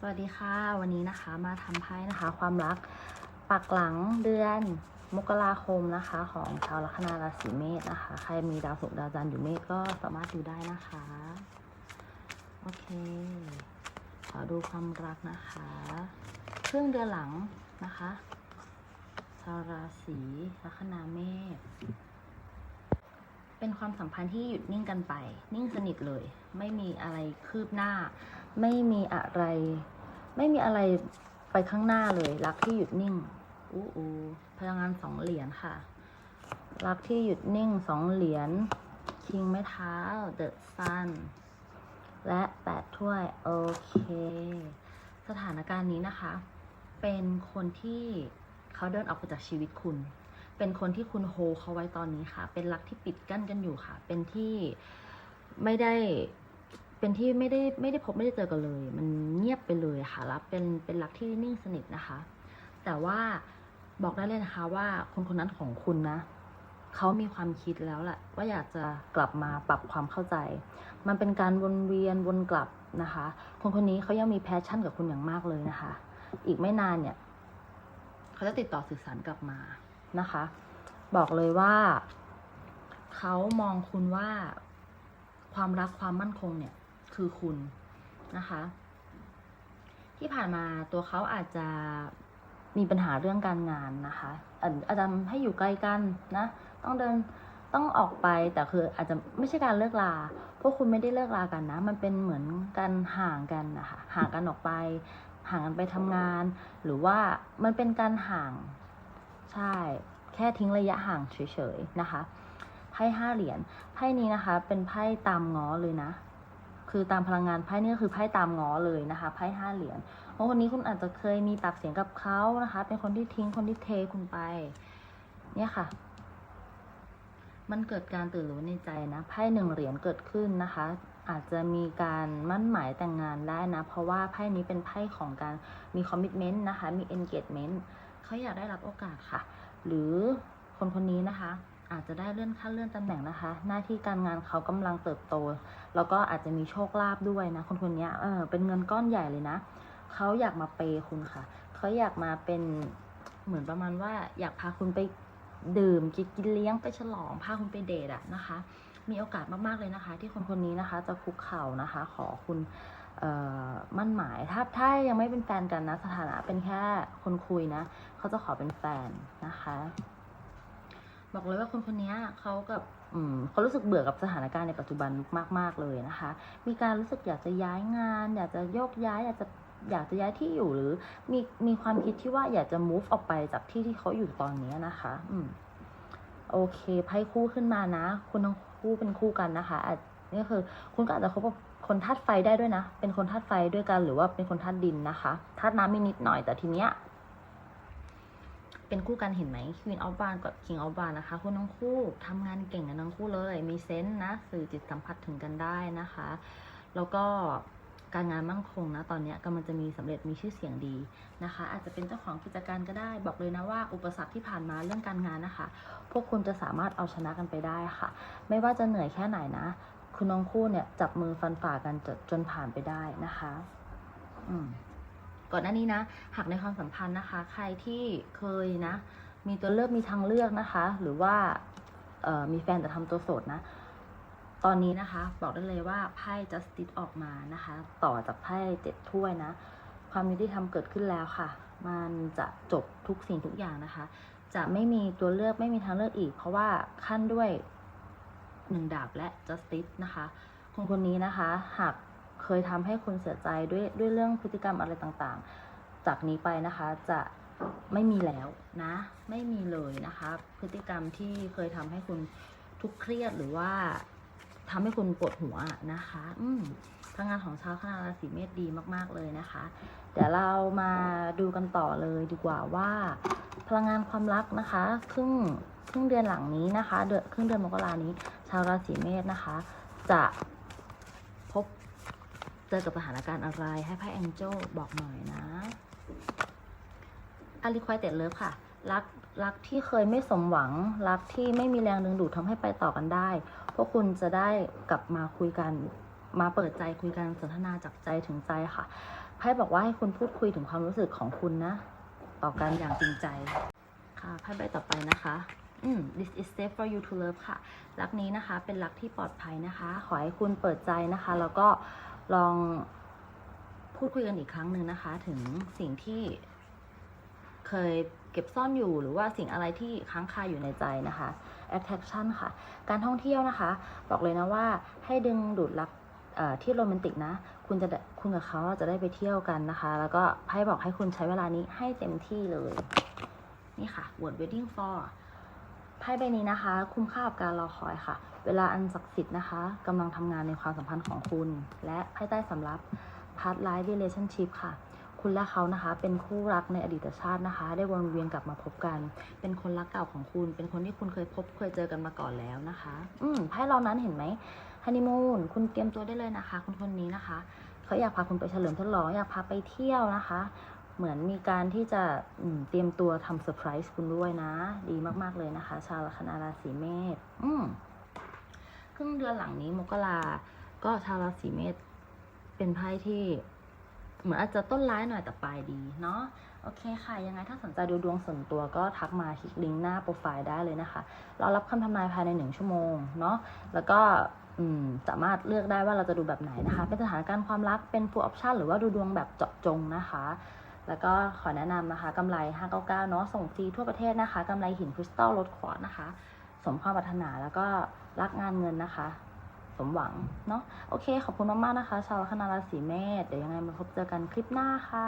สวัสดีค่ะ วันนี้นะคะมาทำไพ่นะคะ ความรักปักหลังเดือนมกราคมนะคะ ของชาวลัคนาราศีเมษนะคะ ใครมีดาวศุกร์ดาวจันทร์อยู่เมษก็สามารถดูได้นะคะ โอเค ขอดูความรักนะคะ เครึ่องเดือนหลังนะคะ ชาวราศีลัคนาเมษ เป็นความสัมพันธ์ที่หยุดนิ่งกันไป นิ่งสนิทเลย ไม่มีอะไรคืบหน้า ไม่มีอะไร ไม่มีอะไรไปข้างหน้าเลย รักที่หยุดนิ่งอู้อูพลังงานสองเหรียญค่ะ รักที่หยุดนิ่งสองเหรียญคิงไม้เท้าเดอะซันและแปดถ้วย โอเค สถานการณ์นี้นะคะ เป็นคนที่เขาเดินออกไปจากชีวิตคุณ เป็นคนที่คุณโฮเขาไว้ตอนนี้ค่ะ เป็นรักที่ปิดกั้นกันอยู่ค่ะ เป็นที่ไม่ได้ เป็นที่ไม่ได้ไม่ได้พบไม่ได้เจอกันเลย มันเงียบไปเลยค่ะ แล้วเป็นเป็นรักที่นิ่งสนิทนะคะ แต่ว่าบอกได้เลยนะคะว่าคนคนนั้นของคุณนะเขามีความคิดแล้วแหละว่าอยากจะกลับมาปรับความเข้าใจ มันเป็นการวนเวียนวนกลับนะคะ คนคนนี้เขายังมีแพชชั่นกับคุณอย่างมากเลยนะคะ อีกไม่นานเนี่ย เขาจะติดต่อสื่อสารกลับมา นะคะ บอกเลยว่า เขามองคุณว่าความรักความมั่นคงเนี่ยคือคุณนะคะ ที่ผ่านมาตัวเขาอาจจะมีปัญหาเรื่องการงานนะคะอาจจะให้อยู่ใกล้กันนะ ต้องเดินต้องออกไปแต่คืออาจจะไม่ใช่การเลิกลาพวกคุณไม่ได้เลิกลากันนะ มันเป็นเหมือนการห่างกันนะคะห่างกันออกไป ห่างกันไปทำงาน หรือว่ามันเป็นการห่าง ใช่ แค่ทิ้งระยะห่างเฉยๆนะคะ ไพ่ห้าเหรียญ ไพ่นี้นะคะ เป็นไพ่ตามง้อเลยนะ คือตามพลังงานไพ่นี่ก็คือไพ่ตามง้อเลยนะคะ ไพ่ห้าเหรียญเพราะคนนี้คุณอาจจะเคยมีปากเสียงกับเขานะคะ เป็นคนที่ทิ้งคนที่เทคุณไป เนี่ยค่ะมันเกิดการตื่นรู้ในใจนะไพ่หนึ่งเหรียญเกิดขึ้นนะคะ อาจจะมีการมั่นหมายแต่งงานได้นะ เพราะว่าไพ่นี้เป็นไพ่ของการมีคอมมิชเมนต์นะคะ มี engagement เขาอยากได้รับโอกาสค่ะ หรือคนคนนี้นะคะ อาจจะได้เลื่อนขั้นเลื่อนตำแหน่งนะคะ หน้าที่การงานเขากำลังเติบโต แล้วก็อาจจะมีโชคลาภด้วยนะ คนคนนี้เออเป็นเงินก้อนใหญ่เลยนะเขาอยากมาเปย์คุณค่ะเขาอยากมาเป็นเหมือนประมาณว่าอยากพาคุณไปดื่มกินกินเลี้ยงไปฉลองพาคุณไปเดทอะนะคะ มีโอกาสมากๆเลยนะคะ ที่คนคนนี้นะคะ จะคุกเข่านะคะ ขอคุณ มั่นหมายถ้าถ้ายังไม่เป็นแฟนกันนะสถานะเป็นแค่คนคุยนะเขาจะขอเป็นแฟนนะคะ บอกเลยว่าคนคนนี้เขากับเขารู้สึกเบื่อกับสถานการณ์ในปัจจุบันมาก ๆ เลยนะคะ มีการรู้สึกอยากจะย้ายงาน อยากจะโยกย้าย อยากจะอยากจะย้ายที่อยู่หรือ มีมีความคิดที่ว่าอยากจะ move ออกไปจากที่ที่เขาอยู่ตอนนี้นะคะ อืม โอเคไพ่คู่ขึ้นมานะคุณทั้งคู่เป็นคู่กันนะคะ นี่คือ คุณก็อาจจะคบกับคนธาตุไฟได้ด้วยนะ เป็นคนธาตุไฟด้วยกันหรือว่าเป็นคนธาตุดินนะคะธาตุน้ำมีนิดหน่อยแต่ทีเนี้ยเป็นคู่กันเห็นไหม Queen of Wands กับ King of Wands นะคะคุณทั้งคู่ทำงานเก่งกันทั้งคู่เลย มีเซนส์นะ สื่อจิตสัมผัสถึงกันได้นะคะ แล้วก็การงานมั่งคงนะ ตอนเนี้ยกำลังจะมีสำเร็จมีชื่อเสียงดีนะคะ อาจจะเป็นเจ้าของกิจการก็ได้ บอกเลยนะว่าอุปสรรคที่ผ่านมาเรื่องการงานนะคะ พวกคุณจะสามารถเอาชนะกันไปได้ค่ะ ไม่ว่าจะเหนื่อยแค่ไหนนะ คุณน้องคู่เนี่ย จับมือฟันฝ่ากันจนจนผ่านไปได้นะคะ อืมก่อนหน้านี้นะหากในความสัมพันธ์นะคะ ใครที่เคยนะ มีตัวเลือกมีทางเลือกนะคะ หรือว่ามีแฟนแต่ทำตัวโสดนะ ตอนนี้นะคะ บอกได้เลยว่าไพ่ justice ออกมานะคะ ต่อจากไพ่เจ็ดถ้วยนะ ความยุติธรรมเกิดขึ้นแล้วค่ะ มันจะจบทุกสิ่งทุกอย่างนะคะ จะไม่มีตัวเลือกไม่มีทางเลือกอีก เพราะว่าขั้นด้วย หนึ่งดาบและ justice นะคะคนคนนี้นะคะหากเคยทำให้คุณเสียใจด้วยด้วยเรื่องพฤติกรรมอะไรต่างๆ จากนี้ไปนะคะจะไม่มีแล้วนะ ไม่มีเลยนะคะ พฤติกรรมที่เคยทำให้คุณทุกข์เครียดหรือว่า ทำให้คุณปวดหัวนะคะ อืมพลังงานของชาวคณะราศีเมษดีมาก ๆ เลยนะคะ เดี๋ยวเรามาดูกันต่อเลยดีกว่าว่า พลังงานความรักนะคะครึ่งครึ่งเดือนหลังนี้นะคะเดือนครึ่งเดือนมกรานี้ ชาวราศีเมษนะคะ จะพบเจอกับสถานการณ์อะไรให้ไพ่แองเจลบอกหน่อยนะอาริควายเต็ดเลิฟค่ะ รัก รักที่เคยไม่สมหวัง รักที่ไม่มีแรงดึงดูดทำให้ไปต่อกันได้ พวกคุณจะได้กลับมาคุยกัน มาเปิดใจคุยกันสนทนาจากใจถึงใจค่ะไพ่บอกว่าให้คุณพูดคุยถึงความรู้สึกของคุณนะ ต่อกันอย่างจริงใจ ค่ะไพ่ใบต่อไปนะคะอืม this is safe for you to love ค่ะ รักนี้นะคะ เป็นรักที่ปลอดภัยนะคะ ขอให้คุณเปิดใจนะคะ แล้วก็ลองพูดคุยกันอีกครั้งหนึ่งนะคะ ถึงสิ่งที่ เคยเก็บซ่อนอยู่หรือว่าสิ่งอะไรที่ค้างคาอยู่ในใจนะคะ attraction ค่ะ การท่องเที่ยวนะคะ บอกเลยนะว่าให้ดึงดูดรักที่โรแมนติกนะ คุณจะคุณกับเขาจะได้ไปเที่ยวกันนะคะ แล้วก็ไพ่บอกให้คุณใช้เวลานี้ให้เต็มที่เลย นี่ค่ะ word waiting for ไพ่ใบนี้นะคะ คุ้มค่ากับการรอคอยค่ะ เวลาอันศักดิ์สิทธิ์นะคะกำลังทำงานในความสัมพันธ์ของคุณ และไพ่ใต้สำรับ past life relationship ค่ะ คุณและเขานะคะ เป็นคู่รักในอดีตชาตินะคะ ได้วนเวียนกลับมาพบกัน เป็นคนรักเก่าของคุณ เป็นคนที่คุณเคยพบเคยเจอกันมาก่อนแล้วนะคะ อืมไพ่เรานั้นเห็นไหมฮันนีมูนคุณเตรียมตัวได้เลยนะคะคนคนนี้นะคะเขาอยากพาคุณไปเฉลิมฉลองอยากพาไปเที่ยวนะคะ เหมือนมีการที่จะเตรียมตัวทำเซอร์ไพรส์คุณด้วยนะ ดีมากๆเลยนะคะ ชาวลัคนาราศีเมษอืมครึ่งเดือนหลังนี้มกราก็ชาวราศีเมษเป็นไพ่ที่ เหมือนอาจจะต้นร้ายหน่อยแต่ปลายดีเนาะโอเคค่ะ ยังไงถ้าสนใจดูดวงส่วนตัวก็ทักมาคลิกลิงก์หน้าโปรไฟล์ได้เลยนะคะ เรารับคำทำนายภายในหนึ่งชั่วโมงเนาะแล้วก็สามารถเลือกได้ว่าเราจะดูแบบไหนนะคะ เป็นสถานการณ์ความรักเป็น full option หรือว่าดูดวงแบบเจาะจงนะคะ แล้วก็ขอแนะนำนะคะกำไร 599 เนาะส่งฟรีทั่วประเทศนะคะกำไรหินคริสตัลลดขวานะคะ สมความปรารถนาแล้วก็รักงานเงินนะคะ สมหวังเนาะโอเค ขอบคุณมากๆนะคะ ชาวลัคนาราศีเมษเดี๋ยวยังไงมาพบเจอกันคลิปหน้าค่ะ